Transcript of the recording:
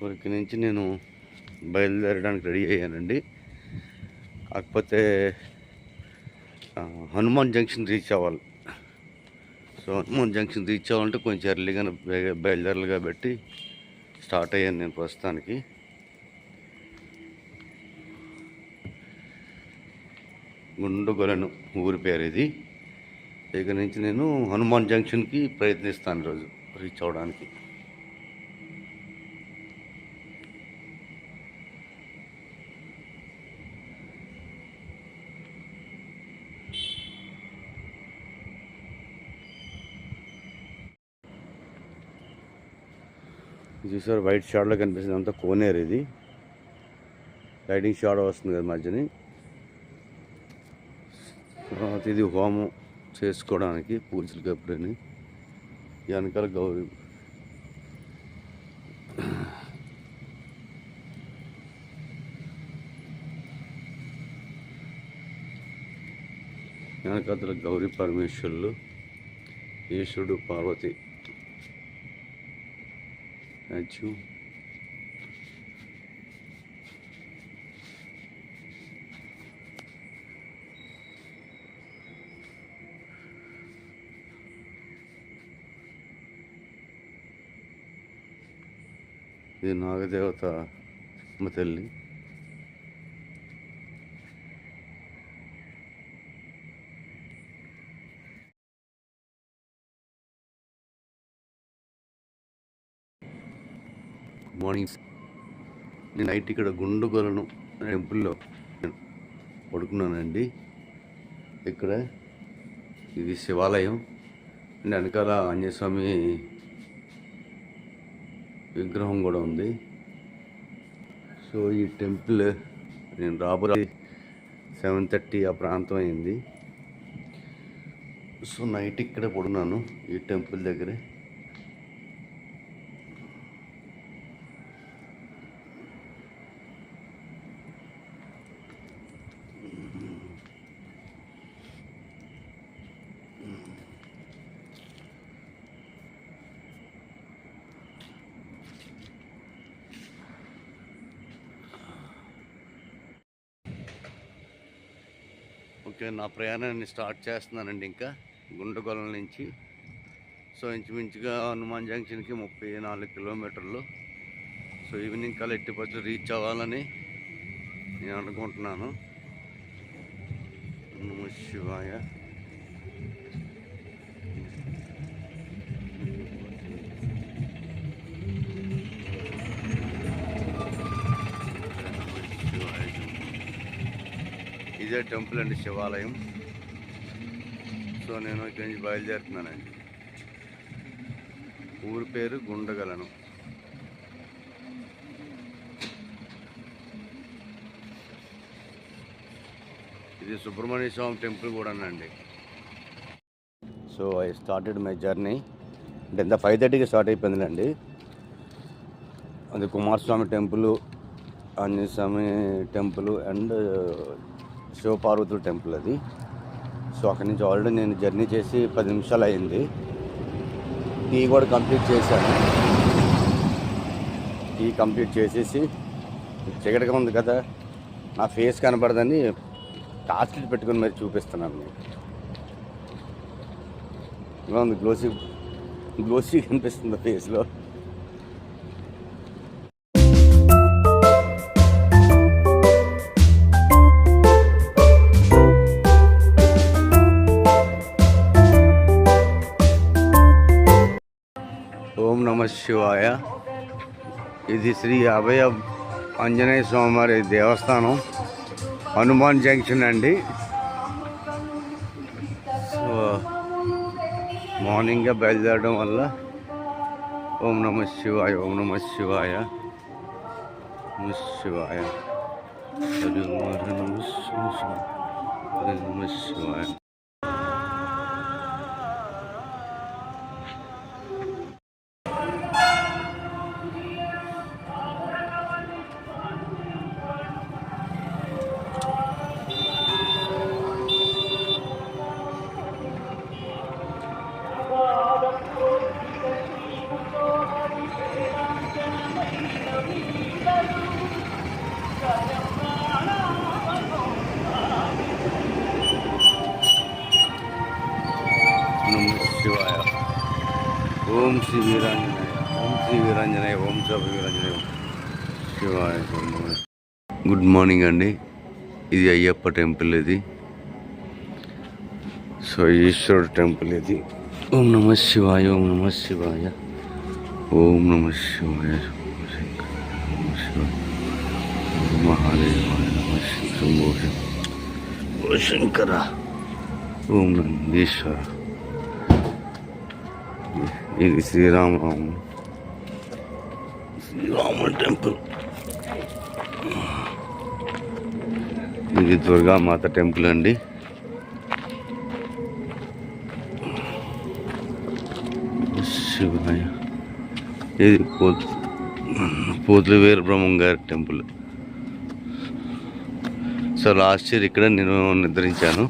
So ఇక్కడి నుంచి నేను బయలుదేరడానికి రెడీ అయ్యానండి. కాకపోతే హనుమాన్ జంక్షన్ రీచ్ అవ్వాలి. సో హనుమాన్ జంక్షన్ రీచ్ అవ్వాలంటే కొంచెం ఎర్లీగానే బయలుదేరలుగా బయలుదేరాలి కాబట్టి స్టార్ట్ అయ్యాను నేను ప్రస్తుతానికి. గుండుగొలను ఊరి పేరు ఇది. ఇక నుంచి నేను హనుమాన్ జంక్షన్కి ప్రయత్నిస్తాను ఈరోజు రీచ్ అవ్వడానికి. చూసారు వైట్ షాడ్లో కనిపిస్తుంది. అంతా కోనేరు ఇది. లైటింగ్ షాడ్ వస్తుంది కదా మధ్యని. తర్వాత ఇది హోమం చేసుకోవడానికి పూజలు కప్పుడని వెనకాల గౌరీ. వెనకాతల గౌరీ పరమేశ్వరులు ఈశ్వరుడు పార్వతి. స్టాచ్యూ ఇది నాగదేవత అమ్మ తల్లి. మార్నింగ్ నేను నైట్ ఇక్కడ గుండుగొలను టెంపుల్లో పడుకున్నానండి. ఇక్కడ ఇది శివాలయం. అండ్ వెనకాల ఆంజనేయస్వామి విగ్రహం కూడా ఉంది. సో ఈ టెంపుల్ నేను రాబోయే సెవెన్ థర్టీ ఆ ప్రాంతం అయింది. సో నైట్ ఇక్కడ పడున్నాను ఈ టెంపుల్ దగ్గరే. నా ప్రయాణాన్ని స్టార్ట్ చేస్తున్నానండి ఇంకా. గుండెగొల నుంచి. సో ఇంచుమించుగా హనుమాన్ జంక్షన్కి ముప్పై నాలుగు కిలోమీటర్లు. సో ఈవినింగ్ కల్లా ఎట్టి రీచ్ అవ్వాలని నేను అనుకుంటున్నాను. నమ శివాయ. ఇదే టెంపుల్ అండి శివాలయం. సో నేను ఇక్కడి నుంచి బయలుదేరుతున్నానండి. ఊరి పేరు గుండగలను. ఇది సుబ్రహ్మణ్య స్వామి టెంపుల్ కూడానండి so I started my journey. అంటే ఎంత ఫైవ్ థర్టీకి స్టార్ట్ అయిపోయిందండి అది Kumaraswamy temple Anjaneya Swamy temple and శివపార్వతుల టెంపుల్ అది. సో అక్కడి నుంచి ఆల్రెడీ నేను జర్నీ చేసి పది నిమిషాలు అయింది. టీ కూడా కంప్లీట్ చేశాను. టీ కంప్లీట్ చేసేసి చీకటిగా ఉంది కదా నా ఫేస్ కనపడదని టార్చ్లు పెట్టుకుని మరి చూపిస్తున్నాను మీకు. ఇలా ఉంది గ్లోసీ గ్లోసీ కనిపిస్తుంది ఫేస్లో. శివాయ. ఇది శ్రీ అభయ ఆంజనేయ స్వామివారి దేవస్థానం హనుమాన్ జంక్షన్ అండి. సో మార్నింగ్గా బయలుదేరడం వల్ల ఓం నమ శివాయ ఓం నమ శివాయ నమ శివాయ. హరి నమ శివాయ శివాయ. శ్రీ వీరాంజనేయ. ఓం శ్రీ వీరాంజనేయ ఓం శ్రీ వీరాంజనేయ. శివాయ గుడ్ మార్నింగ్ అండి. ఇది అయ్యప్ప టెంపుల్ ఇది. సో ఈశ్వరుడు టెంపుల్ ఇది. ఓం నమ శివాయ ఓం నమ శివాయ. ఓం నమ శివాయ శంకర, ఓం మహాదేవాయ నమ శివ శంభో శంకర. ఓం నందీశ్వర ఇది శ్రీరామ శ్రీరాముల టెంపుల్. ఇది దుర్గామాత టెంపుల్ అండి. శివాయ. ఇది పోతు పోతుల వీర బ్రహ్మం గారి టెంపుల్. సో లాస్ట్ ఇయర్ ఇక్కడ నేను నిద్రించాను.